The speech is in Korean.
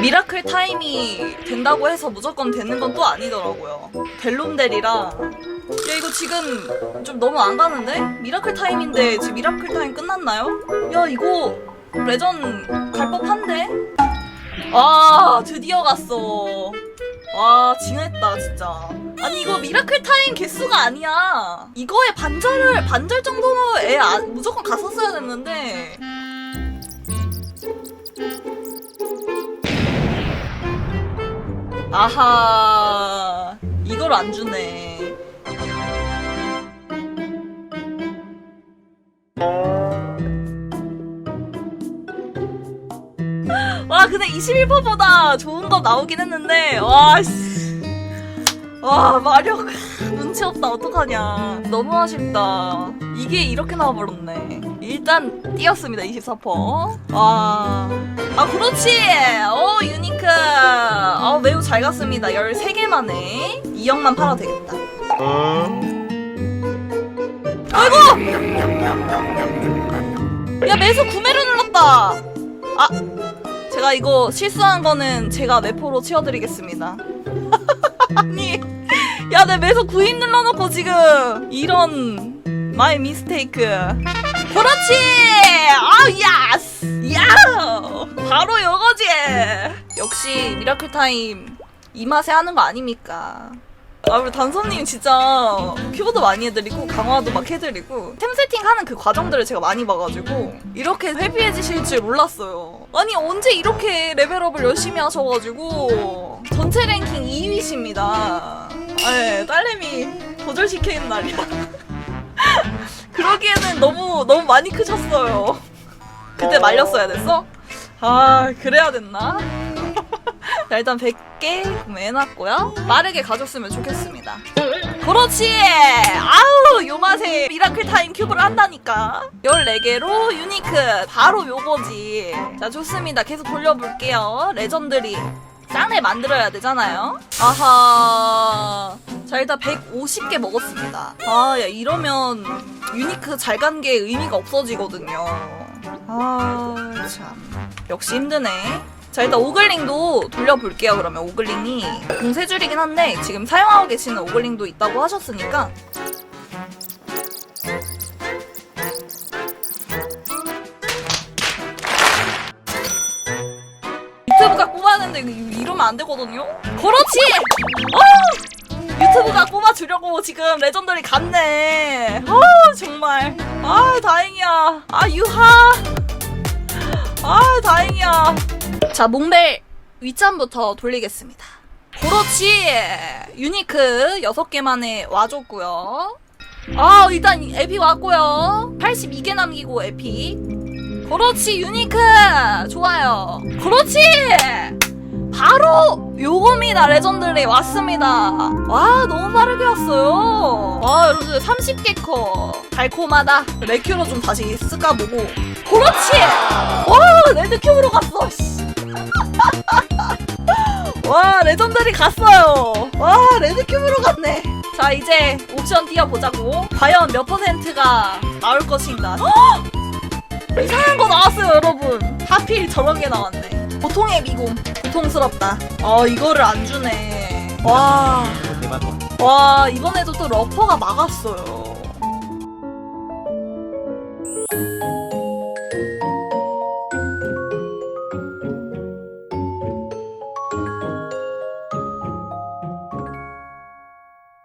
미라클 타임이 된다고 해서 무조건 되는 건 또 아니더라고요. 델롬델이라. 야, 이거 지금 좀 너무 안 가는데? 미라클 타임인데 지금 미라클 타임 끝났나요? 야, 이거 레전 갈 법한데? 아, 드디어 갔어. 와, 징했다, 진짜. 아니, 이거 미라클 타임 개수가 아니야. 이거에 반절을, 반절 정도로 애 안- 무조건 갔었어야 됐는데. 아하 이걸 안 주네. 와 근데 21%보다 좋은 거 나오긴 했는데 와 씨. 와 마력. 눈치 없다 어떡하냐. 너무 아쉽다. 이게 이렇게 나와버렸네. 일단 띄었습니다 24% 와아 그렇지! 어 유니크 어 매우 잘 갔습니다. 13개 만에 2억만 팔아도 되겠다. 아이고! 야 매수 구매를 눌렀다! 아 제가 이거 실수한 거는 제가 내포로 치워드리겠습니다. 아니 야 내 매수 구입 눌러놓고 지금 이런 마이 미스테이크. 그렇지! 아 야스! 야 바로 이거지! 역시 미라클 타임 이 맛에 하는 거 아닙니까? 아 우리 단선님 진짜 큐브도 많이 해드리고 강화도 막 해드리고 템 세팅하는 그 과정들을 제가 많이 봐가지고 이렇게 헤비해지실 줄 몰랐어요. 아니 언제 이렇게 레벨업을 열심히 하셔가지고 전체 랭킹 2위십니다. 네 딸내미 도절시키는 날이야. 그러기에는 너무 너무 많이 크셨어요. 그때 말렸어야 됐어? 아 그래야 됐나? 자, 일단 100개 구매해놨고요. 빠르게 가졌으면 좋겠습니다. 그렇지! 아우, 요 맛에 미라클 타임 큐브를 한다니까. 14개로 유니크. 바로 요거지. 자, 좋습니다. 계속 돌려볼게요. 레전드리. 짱내 만들어야 되잖아요. 아하. 자, 일단 150개 먹었습니다. 아, 야, 이러면 유니크 잘 간 게 의미가 없어지거든요. 아, 참. 역시 힘드네. 자 일단 오글링도 돌려볼게요 그러면. 오글링이 공세 줄이긴 한데 지금 사용하고 계시는 오글링도 있다고 하셨으니까. 유튜브가 뽑았는데 이러면 안 되거든요? 그렇지! 어! 유튜브가 뽑아주려고 지금 레전더리 갔네. 어 정말. 아 다행이야. 아 유하. 아 다행이야 자, 몽벨 윗잔부터 돌리겠습니다. 그렇지! 유니크 6개 만에 와줬고요. 아, 일단 에피 왔고요. 82개 남기고 에피. 그렇지, 유니크! 좋아요. 그렇지! 바로 요겁니다, 레전드리 왔습니다. 와, 너무 빠르게 왔어요. 와, 여러분들 30개 커. 달콤하다. 레큐로 좀 다시 쓱까보고. 그렇지! 와, 레드큐브로 갔어, 씨. 와 레전드리 갔어요. 와 레드큐브로 갔네. 자 이제 옵션 띄워보자고. 과연 몇 퍼센트가 나올 것인가? 헉! 이상한 거 나왔어요 여러분. 하필 저런 게 나왔네. 보통의 미공 고통스럽다. 어 이거를 안 주네. 와, 와 이번에도 또 러퍼가 막았어요